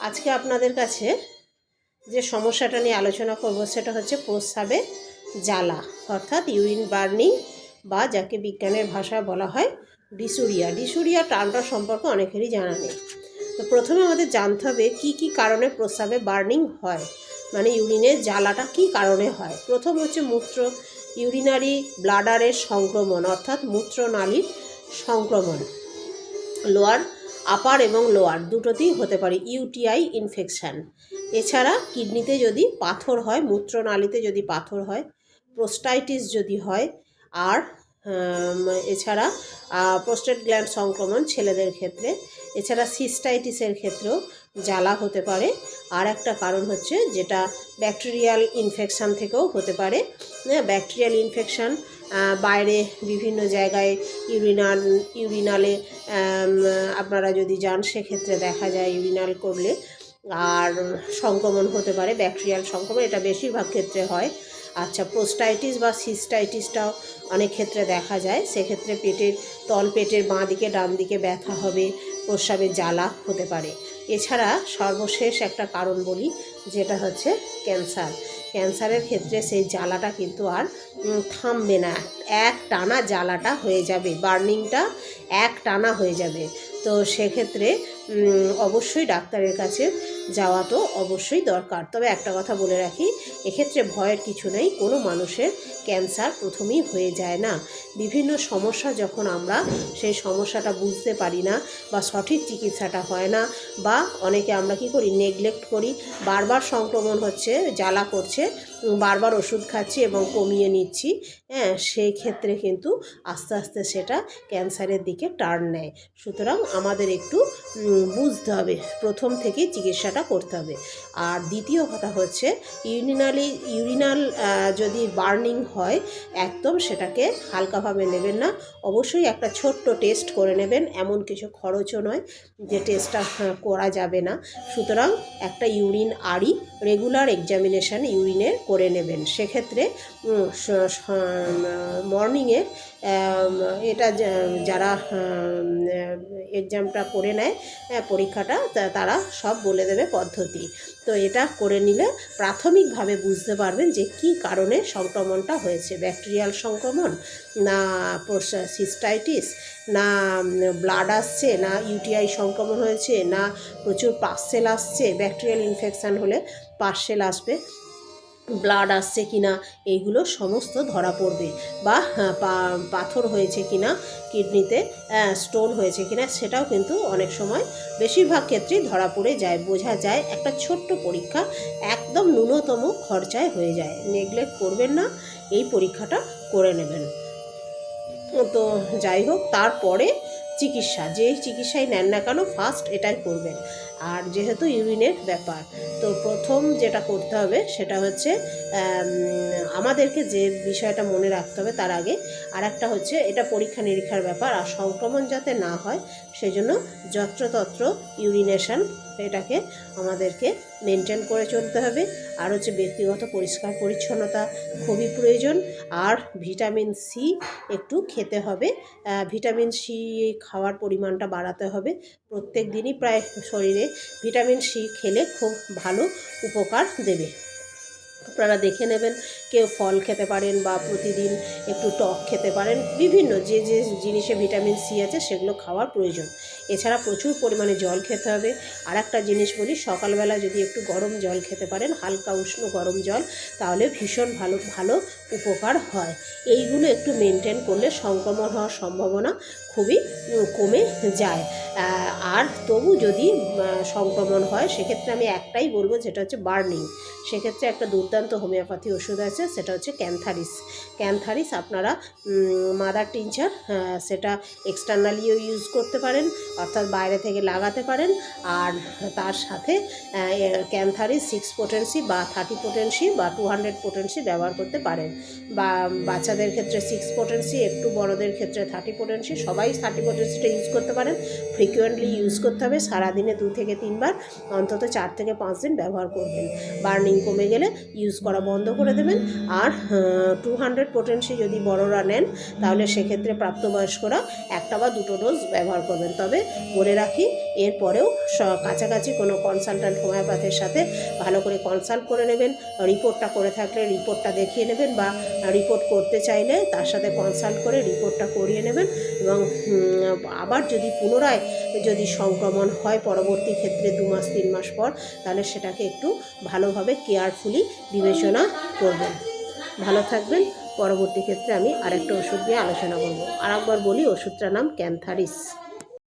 আজকে আপনাদের কাছে যে সমস্যাটা নিয়ে আলোচনা করব সেটা হচ্ছে প্রস্রাবে জ্বালা, অর্থাৎ ইউরিন বার্নিং বা যাকে বিজ্ঞানের ভাষায় বলা হয় ডিসুরিয়া। ডিসুরিয়া টার্মটা সম্পর্কে অনেকেরই জানা নেই। তো প্রথমে আমাদের জানতে হবে কী কী কারণে প্রস্রাবে বার্নিং হয় মানে ইউরিনের জ্বালাটা কী কারণে হয়? প্রথম হচ্ছে মূত্র ইউরিনারি ব্লাডারের সংক্রমণ, অর্থাৎ মূত্রনালীর সংক্রমণ। লোয়ার আপার এবং লোয়ার দুটোতেই হতে পারে ইউটিআই ইনফেকশান এছাড়া কিডনিতে যদি পাথর হয়, মূত্রনালীতে যদি পাথর হয় প্রোস্টাইটিস যদি হয়, আর এছাড়া প্রোস্টেট গ্ল্যান্ড সংক্রমণ ছেলেদের ক্ষেত্রে, এছাড়া সিস্টাইটিসের ক্ষেত্রেও জ্বালা হতে পারে। আর একটা কারণ হচ্ছে যেটা ব্যাকটেরিয়াল ইনফেকশান থেকেও হতে পারে। ব্যাকটেরিয়াল ইনফেকশান বাইরে বিভিন্ন জায়গায় ইউরিনাল, ইউরিনালে আপনারা যদি যান, সেক্ষেত্রে দেখা যায় ইউরিনাল করলে আর সংক্রমণ হতে পারে, ব্যাকটেরিয়াল সংক্রমণ, এটা বেশিরভাগ ক্ষেত্রে হয়। আচ্ছা প্রোস্টাইটিস বা সিস্টাইটিসটাও অনেক ক্ষেত্রে দেখা যায়। সেক্ষেত্রে পেটের তল, পেটের বাঁ দিকে, ডান দিকে ব্যথা হবে, প্রস্রাবে জ্বালা হতে পারে। এছাড়া সর্বশেষ একটা কারণ বলি, যেটা হচ্ছে ক্যান্সার। ক্যান্সারের ক্ষেত্রে সেই জ্বালাটা কিন্তু আর থামবে না। এক টানা জ্বালাটা হয়ে যাবে, বার্নিংটা এক টানা হয়ে যাবে। তো সেক্ষেত্রে অবশ্যই ডাক্তারের কাছে যাওয়া তো অবশ্যই দরকার। তবে একটা কথা বলে রাখি, এক্ষেত্রে ভয়ের কিছু নেই, কোনো মানুষের ক্যান্সার প্রথমেই হয়ে যায় না। বিভিন্ন সমস্যা যখন আমরা, সেই সমস্যাটা বুঝতে পারি না বা সঠিক চিকিৎসাটা হয় না বা অনেকে আমরা কি করি নেগলেক্ট করি, বারবার সংক্রমণ হচ্ছে, জ্বালা করছে বারবার ওষুধ খাচ্ছি এবং কমিয়ে নিচ্ছি হ্যাঁ সেই ক্ষেত্রে কিন্তু আস্তে আস্তে সেটা ক্যান্সারের দিকে টার্ন নেয়। সুতরাং আমাদের একটু বুঝতে হবে। প্রথম থেকেই চিকিৎসাটা করতে হবে। আর দ্বিতীয় কথা হচ্ছে ইউরিনালি ইউরিনাল যদি বার্নিং হয় একদম সেটাকে হালকাভাবে নেবেন না। অবশ্যই একটা ছোট্ট টেস্ট করে নেবেন। এমন কিছু খরচও নয় যে টেস্টটা করা যাবে না। সুতরাং একটা ইউরিন আড়ি রেগুলার এক্সামিনেশান ইউরিনের করে নেবেন। সেক্ষেত্রে মর্নিংয়ে এটা যারা এক্সামটা করে নেয় হ্যাঁ, পরীক্ষাটা তা- তারা সব বলে দেবে পদ্ধতি। তো এটা করে নিলে প্রাথমিকভাবে বুঝতে পারবেন যে কি কারণে সংক্রমণটা হয়েছে। ব্যাকটেরিয়াল সংক্রমণ না সিস্টাইটিস, না ব্লাড আসছে, না ইউটিআই সংক্রমণ হয়েছে, না প্রচুর পার্সেল আসছে। ব্যাকটেরিয়াল ইনফেকশান হলে পার্সেল আসবে। ব্লাড আসছে কিনা এইগুলো সমস্ত ধরা পড়বে। বা হ্যাঁ, পাথর হয়েছে কিনা কিডনিতে স্টোন হয়েছে কিনা সেটাও কিন্তু অনেক সময় বেশিরভাগ ক্ষেত্রেই ধরা পড়ে যায়। বোঝা যায় একটা ছোট্ট পরীক্ষা একদম ন্যূনতম খরচায় হয়ে যায়। নেগলেক্ট করবেন না এই পরীক্ষাটা করে নেবেন। তো যাই হোক তারপরে চিকিৎসা যেই চিকিৎসাই নেন না কেন ফার্স্ট এটাই করবেন। আর যেহেতু ইউরিনের ব্যাপার, তো প্রথম যেটা করতে হবে সেটা হচ্ছে আমাদেরকে যে বিষয়টা মনে রাখতে হবে তার আগে আর একটা হচ্ছে এটা পরীক্ষা নিরীক্ষার ব্যাপার, আর সংক্রমণ যাতে না হয় সেজন্য যত্রতত্র ইউরিনেশন এটাকে আমাদেরকে মেনটেন করে চলতে হবে। আর হচ্ছে ব্যক্তিগত পরিষ্কার পরিচ্ছন্নতা খুবই প্রয়োজন, আর ভিটামিন সি একটু খেতে হবে। ভিটামিন সি খাওয়ার পরিমাণটা বাড়াতে হবে। প্রত্যেক দিনই প্রায় শরীরে ভিটামিন সি খেলে খুব ভালো উপকার দেবে। আপনারা দেখে নেবেন, কেউ ফল খেতে পারেন বা প্রতিদিন একটু টক খেতে পারেন, বিভিন্ন যে যে জিনিসে ভিটামিন সি আছে সেগুলো খাওয়ার প্রয়োজন। এছাড়া প্রচুর পরিমাণে জল খেতে হবে। আর একটা জিনিস বলি, সকালবেলা যদি একটু গরম জল খেতে পারেন, হালকা উষ্ণ গরম জল, তাহলে ভীষণ ভালো ভালো উপকার হয়। এইগুলো একটু মেনটেন করলে সংক্রমণ হওয়ার সম্ভাবনা খুবই কমে যায়। আর তবু যদি সংক্রমণ হয়, সেক্ষেত্রে আমি একটাই বলব, যেটা হচ্ছে বার্নিং। সেক্ষেত্রে একটা দুর্দান্ত হোমিওপ্যাথি ওষুধ আছে, সেটা হচ্ছে ক্যান্থারিস। ক্যান্থারিস আপনারা মাদার টিনচার সেটা এক্সটার্নালিও ইউজ করতে পারেন, অর্থাৎ বাইরে থেকে লাগাতে পারেন। আর তার সাথে ক্যান্থারিস সিক্স পোটেন্সি বা থার্টি পোটেন্সি বা টু হান্ড্রেড পোটেন্সি ব্যবহার করতে পারেন। বা, বাচ্চাদের ক্ষেত্রে সিক্স পোটেন্সি, একটু বড়দের ক্ষেত্রে থার্টি পোটেন্সি, সবাই টোয়াইস থার্টি পোটেন্সিটা ইউজ করতে পারেন। ফ্রিকুয়েন্টলি ইউজ করতে হবে। সারাদিনে দু থেকে তিনবার, অন্তত চার থেকে পাঁচ দিন ব্যবহার করবেন। বার্নিং কমে গেলে ইউজ করা বন্ধ করে দেবেন। আর টু হান্ড্রেড পোটেন্সি যদি বড়রা নেন, তাহলে সেক্ষেত্রে প্রাপ্তবয়স্করা একটা বা দুটো ডোজ ব্যবহার করবেন। তবে বলে রাখি, এরপরেও কাছাকাছি কোনো কনসালট্যান্ট হোমিওপ্যাথের সাথে ভালো করে কনসাল্ট করে নেবেন। রিপোর্টটা করে থাকলে রিপোর্টটা দেখিয়ে নেবেন বা রিপোর্ট করতে চাইলে তার সাথে কনসাল্ট করে রিপোর্টটা করিয়ে নেবেন। এবং আবার যদি পুনরায় যদি সংক্রমণ হয় পরবর্তী ক্ষেত্রে দু মাস, তিন মাস পর, তাহলে সেটাকে একটু ভালোভাবে কেয়ারফুলি বিবেচনা করবেন। ভালো থাকবেন। পরবর্তী ক্ষেত্রে আমি আরেকটা ওষুধ দিয়ে আলোচনা করব। আর একবার বলি, ওষুধটার নাম ক্যান্থারিস।